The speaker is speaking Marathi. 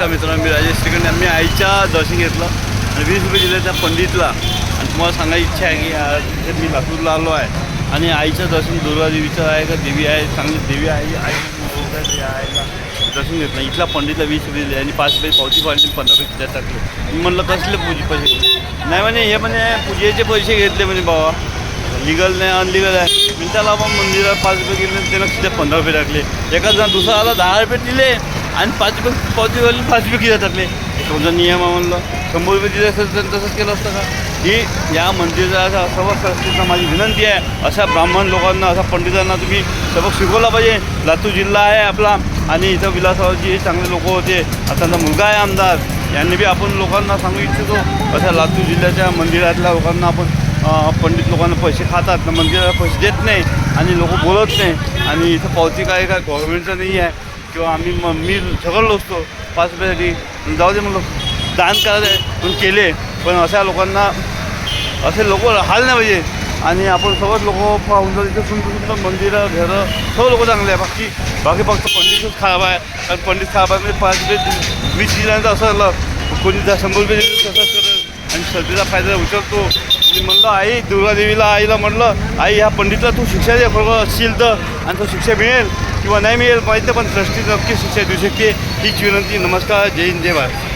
नमस्कार मित्रांनो मी राजेश श्रीखंड. मी आईच्या दर्शन घेतलं आणि वीस रुपये दिले त्या पंडितला. आणि तुम्हाला सांगायची इच्छा आहे की आज मी लातूरला आलो आहे. आणि आईचं दर्शन दुर्गा देवीचं आहे का देवी आहे? चांगली देवी आहे आई आहे. या आईला दर्शन घेतलं. इथला पंडितला वीस रुपये दिले आणि पाच रुपये पावती पाहिजे पंधरा रुपये खिच्यात टाकले मी म्हणलं कसले पूजे पैसे नाही म्हणे हे म्हणे पूजेचे पैसे घेतले म्हणे बाबा. लिगल नाही अनलिगल आहे. मी त्याला मग मंदिरात पाच रुपये गेले त्यानं तिथे पंधरा रुपये टाकले. एका जण दुसरा आला दहा रुपये दिले. आणि पाच रुपये पावती वाले पाच रुपये किती टाकले तुमचा नियम आहे म्हणलं. शंभर रुपये दिले असेल तर तसंच केलं असतं का? ही या मंदिराचा सबक संस्थेचा माझी विनंती आहे. अशा ब्राह्मण लोकांना अशा पंडितांना तुम्ही सबक शिकवला पाहिजे. लातूर जिल्हा आहे आपला आणि इथं विलासरावजी हे चांगले लोक होते. आता त्यांचा मुलगा आहे आमदार. यांनी बी आपण लोकांना सांगू इच्छितो. अशा लातूर जिल्ह्याच्या मंदिरातल्या लोकांना आपण पंडित लोकांना पैसे खातात. मंदिराला पैसे देत नाही आणि लोक बोलत नाही. आणि इथं पावती काय काय गव्हर्नमेंटचं नाही आहे. किंवा आम्ही मग मी झगडलो असतो पाच रुपयासाठी जाऊ दे म्हणलो. दान करायचं आहे पण केले. पण अशा लोकांना असे लोक हाल नाही पाहिजे. आणि आपण सर्वच लोक पाहून जर इथे सुंदर सुंदर मंदिरं घरं सर्व लोक चांगले आहे. बाकी बाकी फक्त पंडितच खराब आहे. कारण पंडित खराब आहे म्हणजे पाच रुपये वीस दिल्यानंतर असं झालं. कोणी शंभर रुपये आणि सर्दीचा फायदा उचलतो मी म्हणलं आई दुर्गादेवीला आईला म्हणलं आई ह्या पंडितला तू शिक्षा दे बरोबर असशील तर आणि तो शिक्षा मिळेल किंवा नाही मिळेल माहिती पण ट्रस्टी नक्की शिक्षा देऊ शकते. हीच विनंती नमस्कार जय हिंद जय भारत.